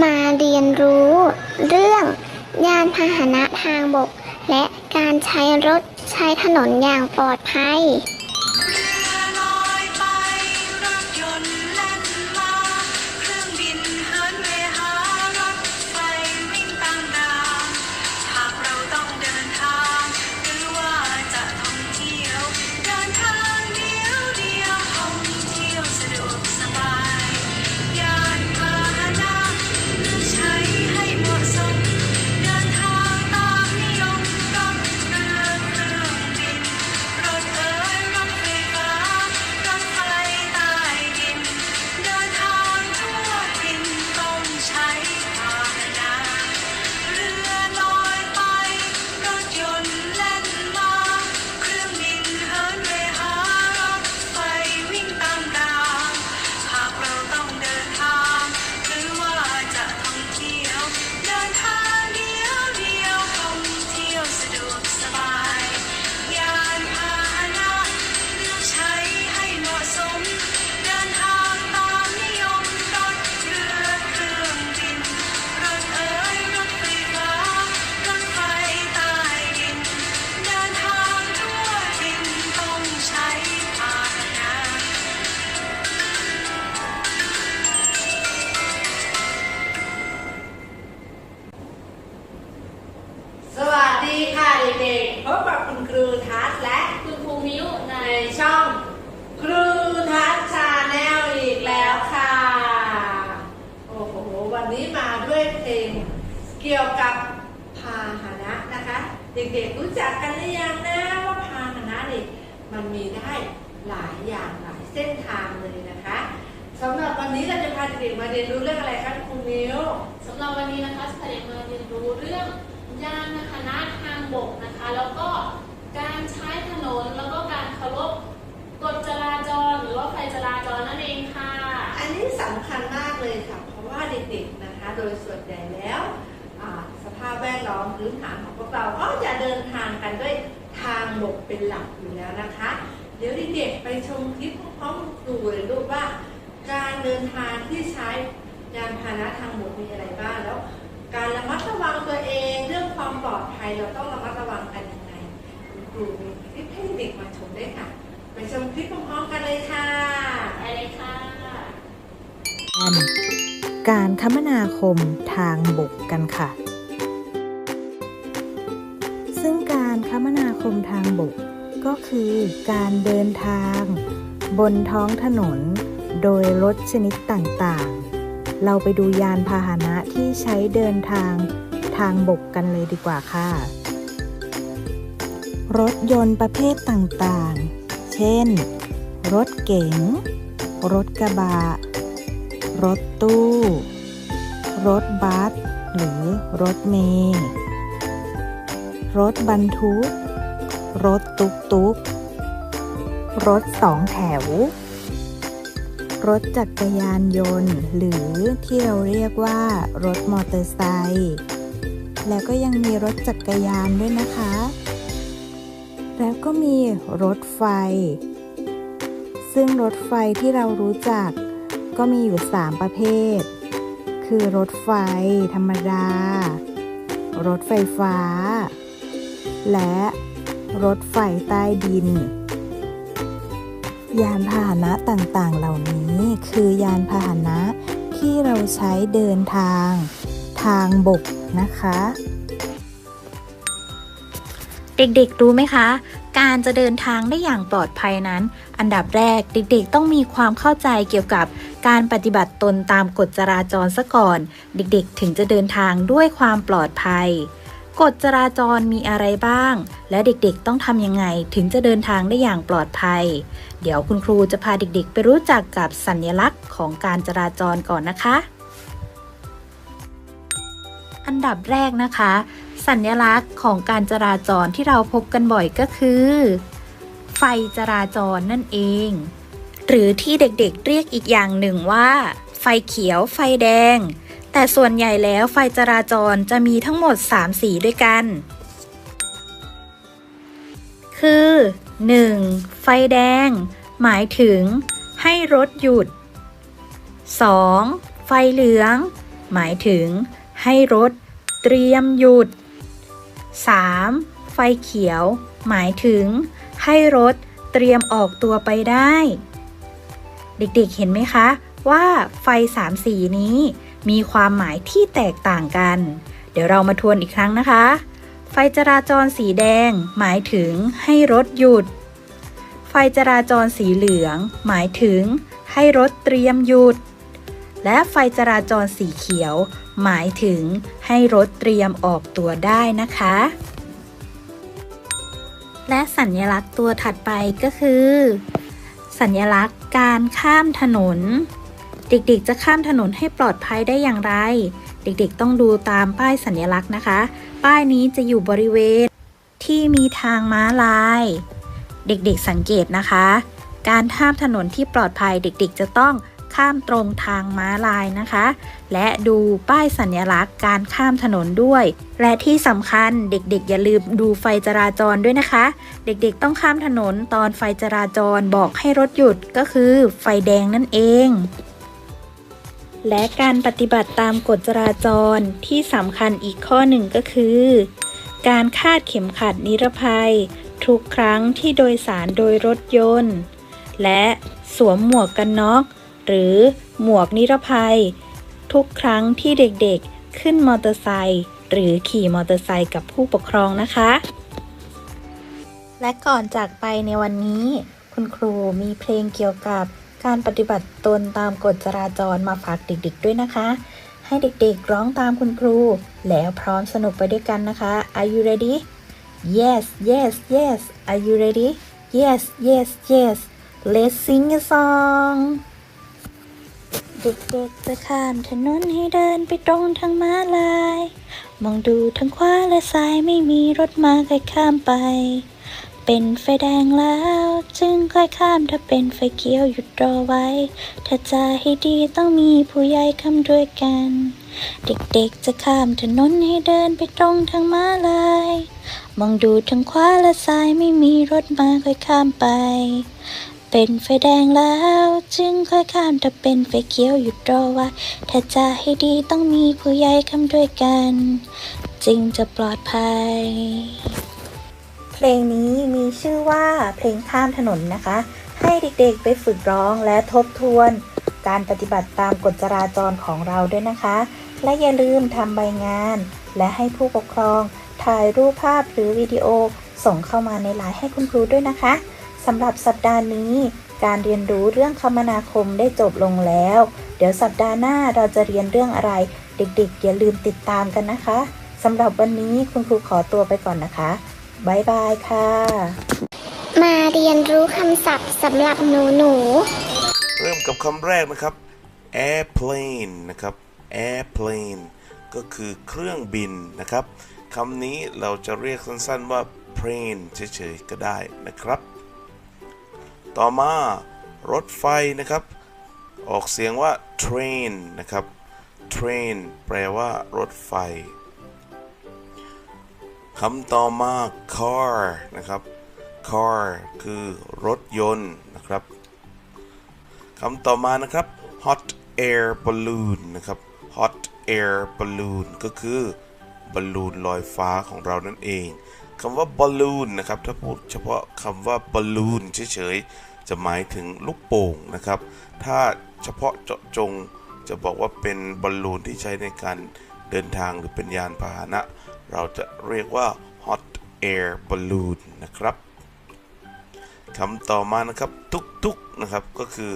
มาเรียนรู้เรื่องยานพาหนะทางบก และการใช้รถใช้ถนนอย่างปลอดภัย มาด้วยเพลงเกี่ยวกับพาหนะนะคะ เด็กๆรู้จักกันหรือยังนะว่าพาหนะนี่มันมีได้หลายอย่างหลายเส้นทางเลยนะคะสำหรับวันนี้เราจะพาเด็กๆมาเรียนรู้เรื่องอะไรคะคุณมิวสำหรับวันนี้นะคะจะเด็กมาเรียนรู้เรื่องยานพาหนะทางบกนะคะ แล้วก็การใช้ถนนแล้วก็การเคารพกฎจราจร หรือว่าไฟจราจรนั่นเองค่ะ โดยส่วนใหญ่แล้วสภาพแวดล้อมพื้นฐานของพวกเราก็จะเดินทางกันด้วยทางบกเป็นหลักอยู่แล้วนะคะ เดี๋ยวเด็กๆไปชมคลิปพร้อมๆครูเลยลูกว่า การเดินทางที่ใช้ยานพาหนะทางบกมีอะไรบ้างแล้ว การระมัดระวังตัวเองเรื่องความปลอดภัยเราต้องระมัดระวังกันยังไงครูมีคลิปให้เด็กมาชมได้ค่ะ ไปชมคลิปพร้อมๆกันเลยค่ะไปเลยค่ะ การคมนาคมทางบกกันค่ะ ซึ่งการคมนาคมทางบก ก็คือการเดินทาง บนท้องถนน โดยรถชนิดต่างๆ เราไปดูยานพาหนะที่ใช้เดินทางทางบกกันเลยดีกว่าค่ะ รถยนต์ประเภทต่างๆ เช่น รถเก๋ง รถกระบะ รถตู้ รถบัส หรือรถเมล์รถบรรทุก รถตุกตุกรถสองแถว รถจักรยานยนต์ หรือที่เราเรียกว่ารถมอเตอร์ไซค์แล้วก็ยังมีรถจักรยานด้วยนะคะ แล้วก็มีรถไฟ ซึ่งรถไฟที่เรารู้จัก ก็มีอยู่ 3 ประเภท คือรถไฟธรรมดา รถไฟฟ้า และรถไฟใต้ดิน ยานพาหนะต่างๆ เหล่านี้คือยานพาหนะที่เราใช้เดินทางทางบกนะคะ เด็กๆ รู้ไหมคะ การจะเดินทางได้อย่างปลอดภัยนั้น อันดับแรกเด็กๆ ต้องมีความเข้าใจเกี่ยวกับการปฏิบัติตนตามกฎจราจรซะก่อน เด็กๆ ถึงจะเดินทางด้วยความปลอดภัย กฎจราจรมีอะไรบ้าง และเด็กๆ ต้องทำยังไงถึงจะเดินทางได้อย่างปลอดภัย เดี๋ยวคุณครูจะพาเด็กๆ ไปรู้จักกับสัญลักษณ์ของการจราจรก่อนนะคะ อันดับแรกนะคะ สัญลักษณ์ของการจราจรที่เราพบกันบ่อยก็คือ ไฟจราจรนั่นเอง หรือที่เด็กๆเรียกอีกอย่างหนึ่งว่า ไฟเขียว ไฟแดง แต่ส่วนใหญ่แล้วไฟจราจรจะมีทั้งหมด 3 สีด้วยกัน คือ 1. ไฟแดง หมายถึง ให้รถหยุด 2. ไฟเหลือง หมายถึง ให้รถเตรียมหยุด 3. ไฟเขียว หมายถึง ให้รถเตรียมออกตัวไปได้ เด็กๆเห็นไหมคะ ว่าไฟสามสีนี้ มีความหมายที่แตกต่างกัน เดี๋ยวเรามาทวนอีกครั้งนะคะ ไฟจราจรสีแดง หมายถึง ให้รถหยุด ไฟจราจรสีเหลือง หมายถึง ให้รถเตรียมหยุด และไฟจราจรสีเขียว หมายถึงให้รถเตรียมออกตัวได้นะคะ และสัญลักษณ์ตัวถัดไปก็คือ สัญลักษณ์การข้ามถนน เด็กๆ จะข้ามถนนให้ปลอดภัยได้อย่างไร เด็กๆ ต้องดูตามป้ายสัญลักษณ์นะคะ ป้ายนี้จะอยู่บริเวณที่มีทางม้าลาย เด็กๆ สังเกตนะคะ การข้ามถนนที่ปลอดภัยเด็กๆ จะต้อง ข้ามตรงทางม้าลายนะคะ และดูป้ายสัญลักษณ์การข้ามถนนด้วย และที่สำคัญเด็กๆ อย่าลืมดูไฟจราจรด้วยนะคะ เด็กๆต้องข้ามถนนตอนไฟจราจรบอกให้รถหยุดก็คือไฟแดงนั่นเองและการปฏิบัติตามกฎจราจรที่สำคัญอีกข้อหนึ่งก็คือ การคาดเข็มขัดนิรภัย ทุกครั้งที่โดยสารโดยรถยนต์ และสวมหมวกกันน็อก หรือหมวกนิรภัย ทุกครั้งที่เด็กๆขึ้นมอเตอร์ไซค์หรือขี่มอเตอร์ไซค์กับผู้ปกครองนะคะ และก่อนจากไปในวันนี้ คุณครูมีเพลงเกี่ยวกับการปฏิบัติตนตามกฎจราจรมาฝากเด็กๆด้วยนะคะ ให้เด็กๆร้องตามคุณครู แล้วพร้อมสนุกไปด้วยกันนะคะ Are you ready Yes yes yes Are you ready Yes yes yes Let's sing a song เด็กๆจะข้ามถนนให้เดินไปตรงทางม้าลาย มองดูทางขวาและซ้ายไม่มีรถมาใครข้ามไป เป็นไฟแดงแล้ว จึงค่อยข้ามถ้าเป็นไฟเขียวหยุดรอไว้ ถ้าจะให้ดีต้องมีผู้ใหญ่คำด้วยกัน เด็กๆจะข้ามถนนให้เดินไปตรงทางม้าลาย มองดูทางขวาและซ้ายไม่มีรถมาค่อยข้ามไป เป็นไฟแดงแล้ว จึงค่อยข้ามถ้าเป็นไฟเขียวหยุดรอไว้ถ้าจะให้ดีต้องมีผู้ใหญ่คำด้วยกัน จึงจะปลอดภัย เพลงนี้มีชื่อว่าเพลงข้ามถนนนะคะ ให้เด็กๆไปฝึกร้องและทบทวน การปฏิบัติตามกฎจราจรของเราด้วยนะคะ และอย่าลืมทำใบงาน และให้ผู้ปกครองถ่ายรูปภาพหรือวิดีโอส่งเข้ามาในไลน์ให้คุณครูด้วยนะคะ สำหรับสัปดาห์นี้ การเรียนรู้เรื่องคมนาคมได้จบลงแล้ว เดี๋ยวสัปดาห์หน้าเราจะเรียนเรื่องอะไร เด็กๆ อย่าลืมติดตามกันนะคะสำหรับวันนี้คุณครูขอตัวไปก่อนนะคะบ๊ายบายค่ะ มาเรียนรู้คำศัพท์สำหรับหนูหนูเริ่มกับคำแรกนะครับ airplane นะครับ airplane ก็คือเครื่องบินนะครับคำนี้เราจะเรียกสั้นๆว่า plane เฉยๆก็ได้นะครับ ต่อมารถไฟนะครับ ออกเสียงว่า train นะครับ train แปลว่ารถไฟคำต่อมา car นะครับ car คือรถยนต์นะครับคำต่อมานะครับ hot air balloon นะครับ hot air balloon ก็คือ บอลลูนลอยฟ้าของเรานั่นเองคำว่าบอลลูนนะครับถ้าพูดเฉพาะคำว่าบอลลูนเฉยๆจะหมายถึงลูกโป่งนะครับ ถ้าเฉพาะเจาะจงจะบอกว่าเป็นบอลลูนที่ใช้ในการเดินทางหรือเป็นยานพาหนะ เราจะเรียกว่า hot air balloon นะครับคำต่อมานะครับตุกๆนะครับก็คือ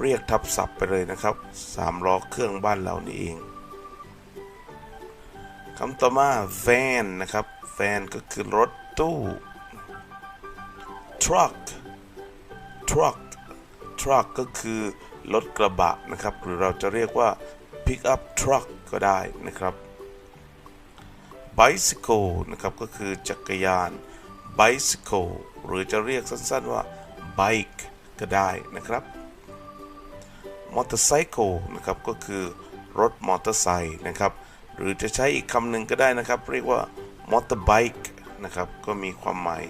เรียกทับศัพท์ไปเลยนะครับสามล้อเครื่องบ้านเรานี่เอง คำต่อมา van นะครับ van ก็คือรถตู้ truck truck truck ก็คือรถกระบะนะครับ หรือเราจะเรียกว่า pick up truck ก็ได้นะครับ bicycle นะครับก็คือจักรยาน bicycle หรือจะเรียกสั้นๆว่า bike ก็ได้นะครับ motorcycle นะครับก็คือรถมอเตอร์ไซค์นะครับ หรือจะใช้อีกคำหนึ่งก็ได้นะครับ เรียกว่า motorbike นะครับก็มีความหมาย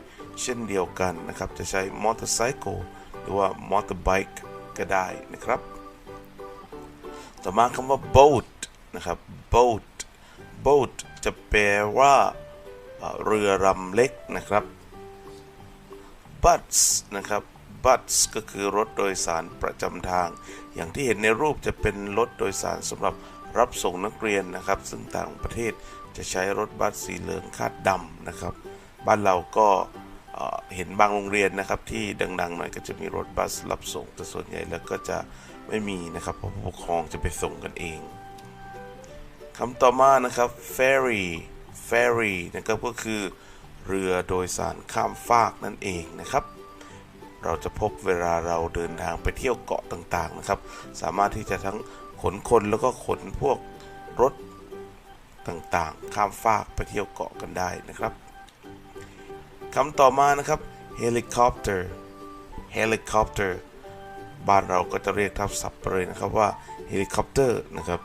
เช่นเดียวกันนะครับ จะใช้ motorcycle หรือว่า motorbike ก็ได้นะครับ ต่อมาคำว่า boat นะครับ boat boat จะแปลว่าเอ่อเรือลำเล็กนะครับ bus นะครับ bus ก็คือรถโดยสารประจำทาง อย่างที่เห็นในรูปจะเป็นรถโดยสารสำหรับ รับส่งนักเรียนนะครับ ซึ่งต่างประเทศจะใช้รถบัสสีเหลืองคาดดำนะครับ บ้านเราก็เเห็นบางโรงเรียนนะครับที่ดังๆหน่อยก็จะมีรถบัสรับส่งแต่ส่วนใหญ่แล้วก็จะไม่มีนะครับเพราะผู้ปกครองจะไปส่งกันเองคำต่อมานะครับ ferry ferry นะครับก็คือเรือโดยสารข้ามฟากนั่นเองนะครับ เราจะพบเวลาเราเดินทางไปเที่ยวเกาะต่างๆนะครับ สามารถที่จะทั้ง ขนคนแล้วก็ขนพวกรถต่างๆ ข้ามฟากไปเที่ยวเกาะกันได้นะครับคำต่อมานะครับ helicopter helicopter บ้านเราก็จะเรียกทับศัพท์ไปเลยนะครับว่า helicopter นะครับ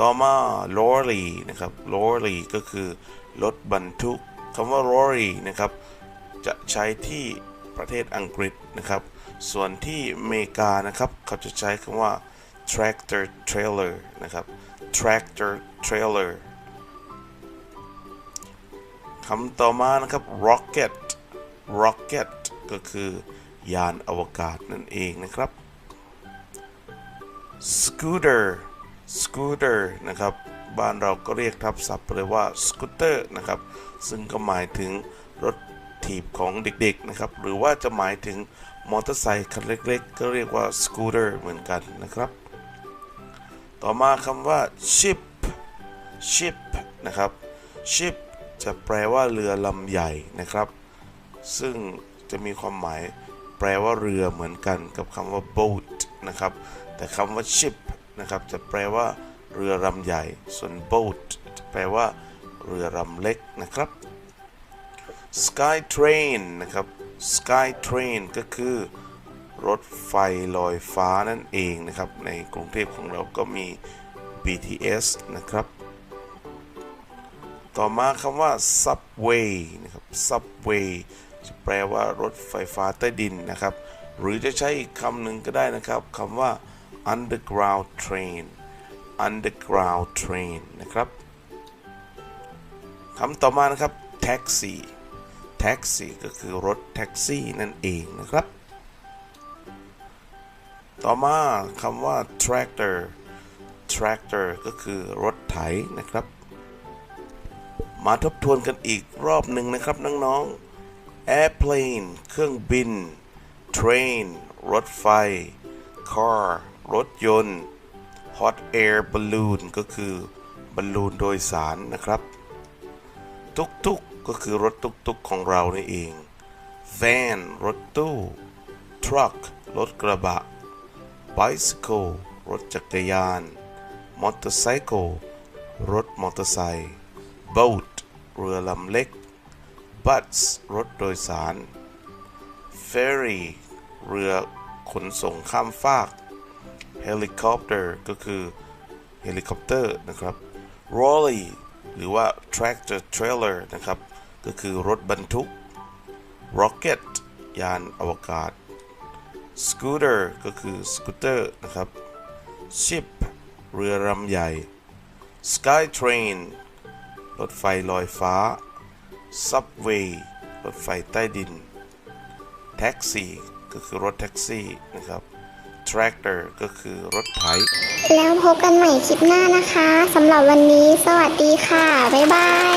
ต่อมา lorry นะครับ lorry ก็คือรถบรรทุกคำว่า lorry นะครับ จะใช้ที่ประเทศอังกฤษนะครับ ส่วนที่อเมริกานะครับเขาจะใช้คำว่า tractor trailer นะครับ tractor trailer คำต่อมานะครับ rocket rocket ก็คือยานอวกาศนั่นเองนะครับ scooter scooter นะครับ บ้านเราก็เรียกทับศัพท์เลยว่า scooter นะครับ ซึ่งก็หมายถึงรถถีบของเด็กๆนะครับ หรือว่าจะหมายถึง มอเตอร์ไซค์คันเล็กๆ ก็เรียกว่า scooter เหมือนกันนะครับ ต่อมาคำว่า ship ship นะครับ ship จะแปลว่าเรือลำใหญ่นะครับ ซึ่งจะมีความหมายแปลว่าเรือเหมือนกันกับคำว่า boat นะครับ แต่คำว่า ship นะครับจะแปลว่าเรือลำใหญ่ ส่วน boat จะแปลว่าเรือลำเล็กนะครับ sky train นะครับ sky train ก็คือรถไฟลอยฟ้านั่นเองนะครับ ในกรุงเทพของเราก็มี BTS นะครับ ต่อมาคำว่า subway นะครับ subway จะแปลว่ารถไฟฟ้าใต้ดินนะครับ หรือจะใช้อีกคำหนึ่งก็ได้นะครับคำว่า underground train underground train นะครับคำต่อมานะครับ taxi taxi ก็คือรถแท็กซี่นั่นเองนะครับ ต่อมาคำว่า tractor tractor ก็คือรถไถนะครับ มาทบทวนกันอีกรอบหนึ่งนะครับน้องๆ airplane เครื่องบิน train รถไฟ car รถยนต์ hot air balloon ก็คือบอลลูนโดยสารนะครับตุก ก็คือรถตุกๆของเรานี่เอง van รถตู้ truck รถกระบะ bicycle รถจักรยาน motorcycle รถมอเตอร์ไซค์ boat เรือลำเล็ก bus รถโดยสาร ferry เรือขนส่งข้ามฟาก helicopter ก็คือเฮลิคอปเตอร์นะครับ rolly หรือว่า tractor trailer นะครับ ก็คือรถบรรทุก rocket ยานอวกาศ scooter ก็คือสกูตเตอร์นะครับ ship เรือลำใหญ่ sky train รถไฟลอยฟ้า subway รถไฟใต้ดิน taxi ก็คือรถแท็กซี่นะครับ tractor ก็คือรถไถ แล้วพบกันใหม่คลิปหน้านะคะสำหรับวันนี้สวัสดีค่ะ บ๊ายบาย